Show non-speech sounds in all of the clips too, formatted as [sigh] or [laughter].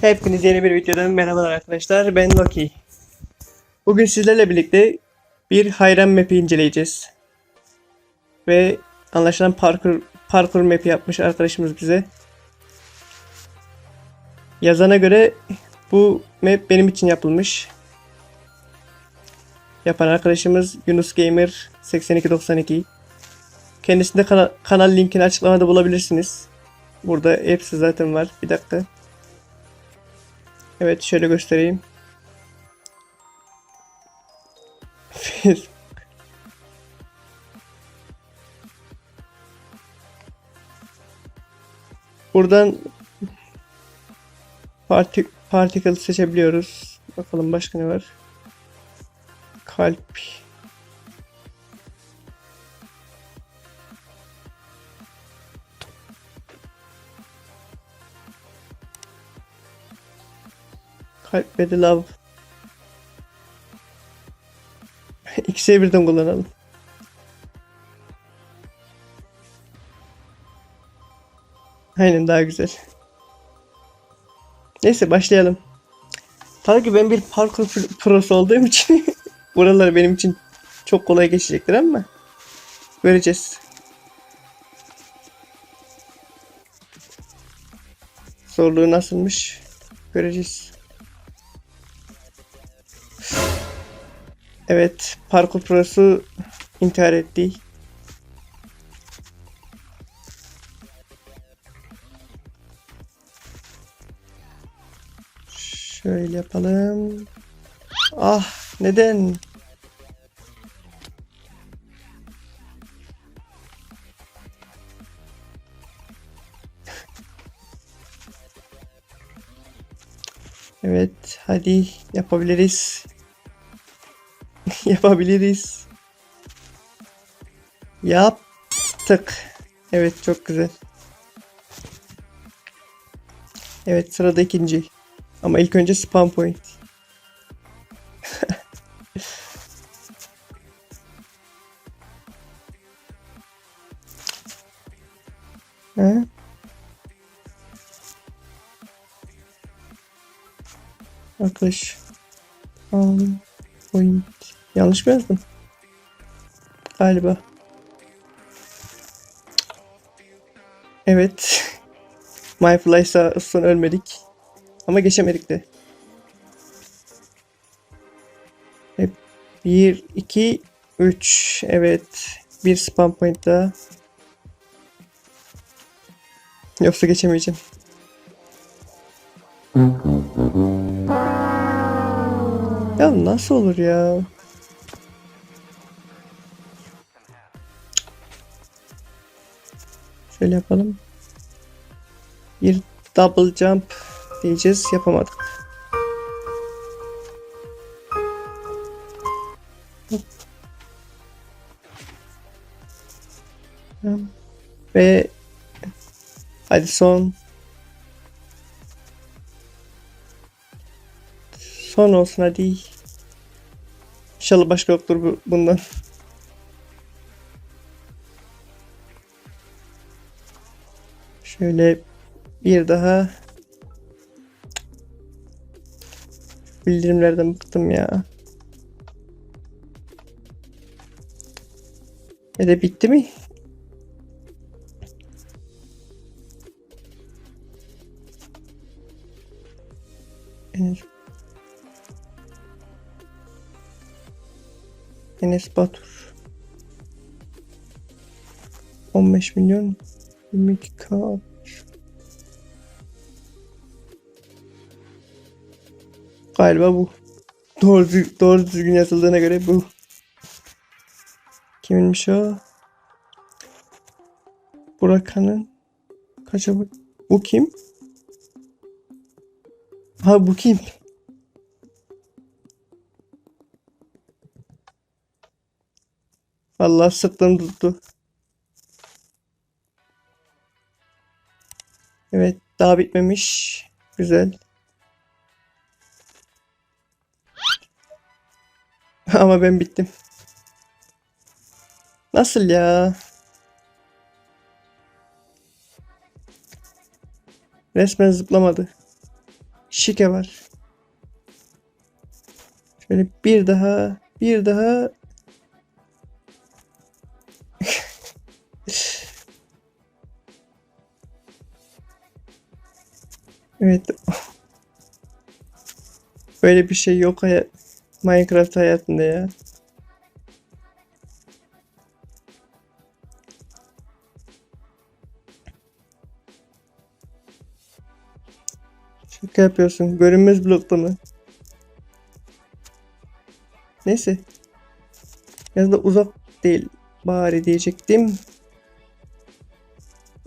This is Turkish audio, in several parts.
Hepinize yeni bir videodan merhabalar arkadaşlar. Ben Loki. Bugün sizlerle birlikte bir hayran map'i inceleyeceğiz. Ve anlaşılan parkur parkur map'i yapmış arkadaşımız bize. Yazana göre bu map benim için yapılmış. Yapan arkadaşımız Yunus Gamer 8292. Kendisinde kana- kanal linkini açıklamada bulabilirsiniz. Burada hepsi zaten var. Bir dakika. Evet şöyle göstereyim. Buradan parti particle seçebiliyoruz. Bakalım başka ne var? Kalp. Kalp ve love. [laughs] İkisini birden kullanalım. Aynen daha güzel. Neyse başlayalım. Tabii ki ben bir parkur pro- prosu olduğum için [laughs] buralar benim için çok kolay geçecektir ama göreceğiz. Zorluğu nasılmış göreceğiz. Evet, parkur prosu intihar etti. Şöyle yapalım. Ah, neden? Evet, hadi yapabiliriz. [laughs] Yapabiliriz. Yaptık. Evet çok güzel. Evet sırada ikinci. Ama ilk önce spam point. [laughs] ha? Arkadaş. Spam point. Yanlış mı yazdım? Galiba. Evet. [laughs] Myfly sağ olsun ölmedik. Ama geçemedik de. Hep 1, 2, 3. Evet. Bir spam point daha. Yoksa geçemeyeceğim. Ya nasıl olur ya? Şöyle yapalım. Bir double jump diyeceğiz. Yapamadık. Ve hadi son son olsun hadi. İnşallah başka yoktur bu, bundan. Şöyle bir daha bildirimlerden bıktım ya. Ya da bitti mi? Enes, Enes Batur 15 milyon 22k Galiba bu. Doğru, doğru düzgün yazıldığına göre bu. Kiminmiş o? Burakan'ın kaça bu? Bu kim? Ha bu kim? Vallahi sırtlarım tuttu. Evet daha bitmemiş. Güzel. [laughs] Ama ben bittim. Nasıl ya? Resmen zıplamadı. şike var. Şöyle bir daha, bir daha. Evet. Böyle bir şey yok hayat Minecraft hayatında ya. Şaka yapıyorsun. Görünmez blokta mı? Neyse. Ya da uzak değil. Bari diyecektim.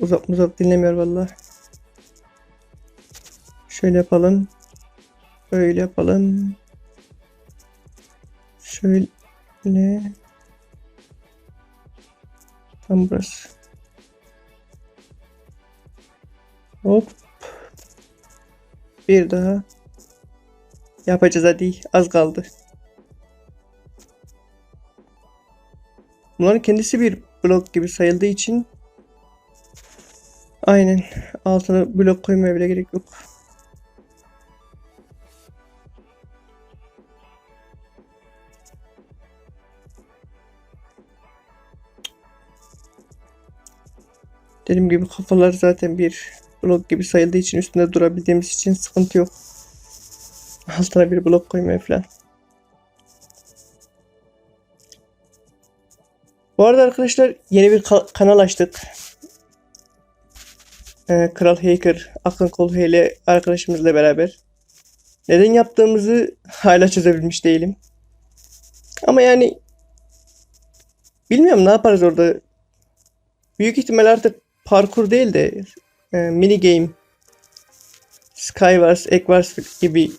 Uzak uzak dinlemiyor valla. Şöyle yapalım. Böyle yapalım. Şöyle. Tam burası. Hop. Bir daha. Yapacağız hadi. Az kaldı. Bunların kendisi bir blok gibi sayıldığı için aynen altına blok koymaya bile gerek yok. Dediğim gibi kafalar zaten bir blok gibi sayıldığı için üstünde durabildiğimiz için sıkıntı yok. Altına bir blok koymaya falan. Bu arada arkadaşlar yeni bir ka- kanal açtık. Ee, Kral Hacker, Akın Kolhe ile arkadaşımızla beraber. Neden yaptığımızı hala çözebilmiş değilim. Ama yani bilmiyorum ne yaparız orada. Büyük ihtimal artık parkur değil de e, mini game Skywars, Eggwars gibi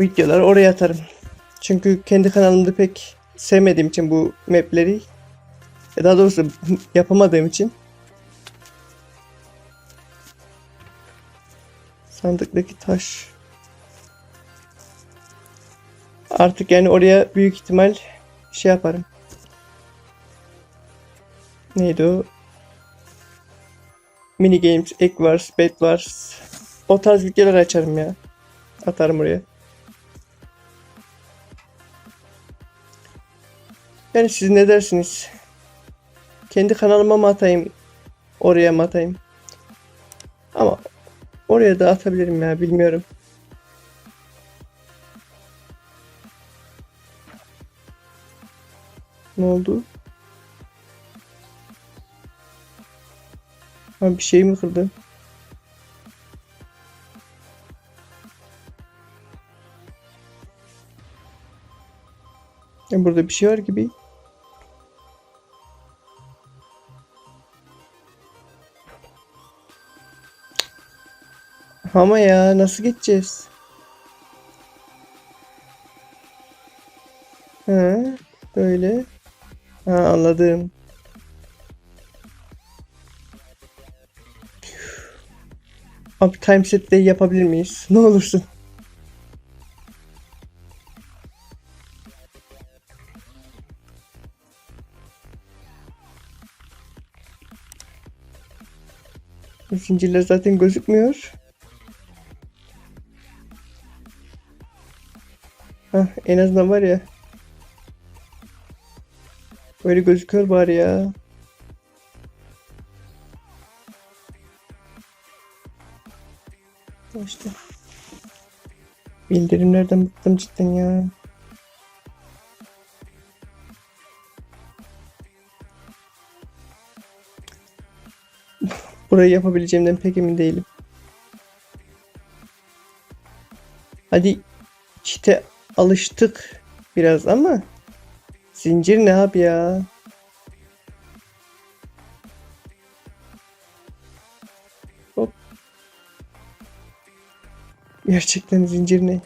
videolar oraya atarım. Çünkü kendi kanalımda pek sevmediğim için bu mapleri e, daha doğrusu [laughs] yapamadığım için sandıktaki taş artık yani oraya büyük ihtimal şey yaparım. Neydi o? Mini games, egg wars, bed wars. O tarz videolar açarım ya. Atarım oraya. Yani siz ne dersiniz? Kendi kanalıma mı atayım? Oraya mı atayım? Ama oraya da atabilirim ya bilmiyorum. Ne oldu? Ha bir şey mi kırdı? Ya burada bir şey var gibi. Ama ya nasıl geçeceğiz? Ha, böyle. Ha anladım. Abi time set de yapabilir miyiz? Ne olursun. Zincirler zaten gözükmüyor. Hah, en azından var ya. Böyle gözüküyor bari ya. İşte. Bildirimlerden bıktım cidden ya. [laughs] Burayı yapabileceğimden pek emin değilim. Hadi çite alıştık biraz ama zincir ne abi ya? Gerçekten zincir ne?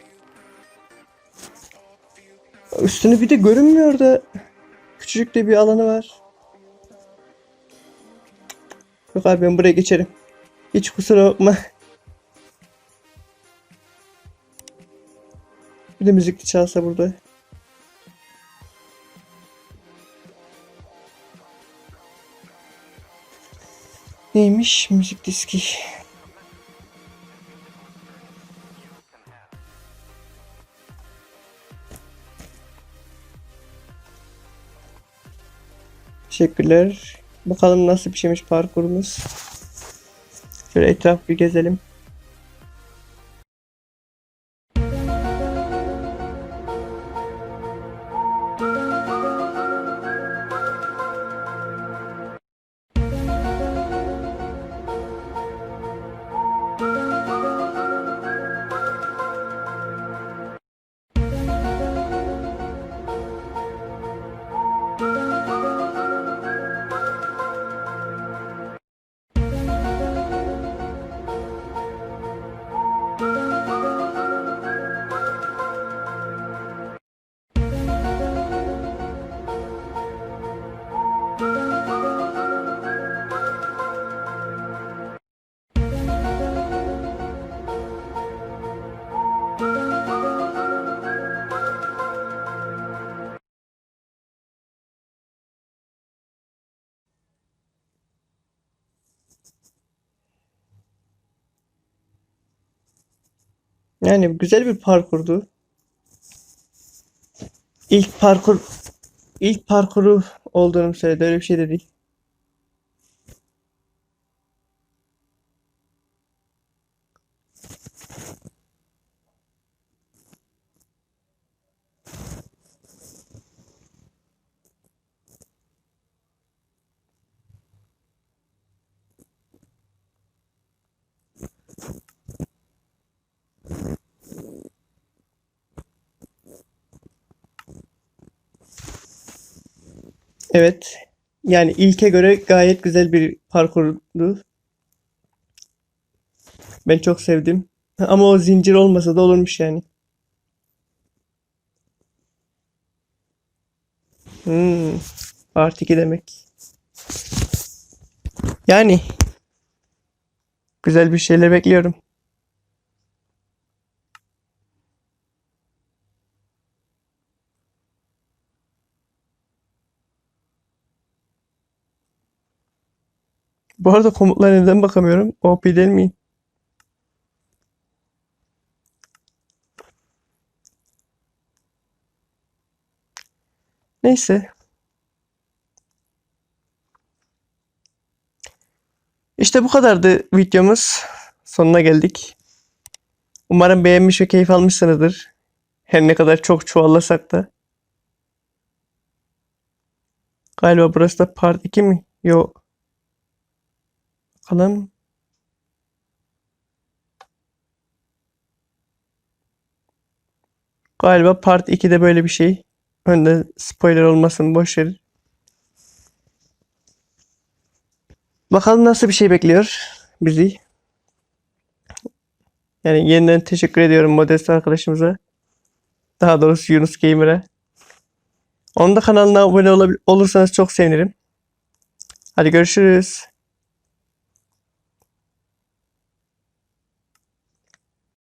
Üstünü bir de görünmüyor da küçücük de bir alanı var. Yok abi ben buraya geçerim. Hiç kusura bakma. Bir de müzik çalsa burada. Neymiş müzik diski? Teşekkürler. Bakalım nasıl bir şeymiş parkurumuz. Şöyle etraf bir gezelim. Yani güzel bir parkurdu. İlk parkur ilk parkuru olduğunu söyledi. Öyle bir şey de değil. Evet. Yani ilke göre gayet güzel bir parkurdu. Ben çok sevdim. Ama o zincir olmasa da olurmuş yani. Hmm, Part 2 demek. Yani güzel bir şeyler bekliyorum. Bu arada komutlara neden bakamıyorum? OP değil miyim? Neyse. İşte bu kadardı videomuz. Sonuna geldik. Umarım beğenmiş ve keyif almışsınızdır. Her ne kadar çok çuvallasak da. Galiba burası da part 2 mi? Yok. Bakalım. Galiba part 2'de böyle bir şey. Önde spoiler olmasın boş ver. Bakalım nasıl bir şey bekliyor bizi. Yani yeniden teşekkür ediyorum Modest arkadaşımıza. Daha doğrusu Yunus Gamer'a. Onun da kanalına abone olursanız çok sevinirim. Hadi görüşürüz.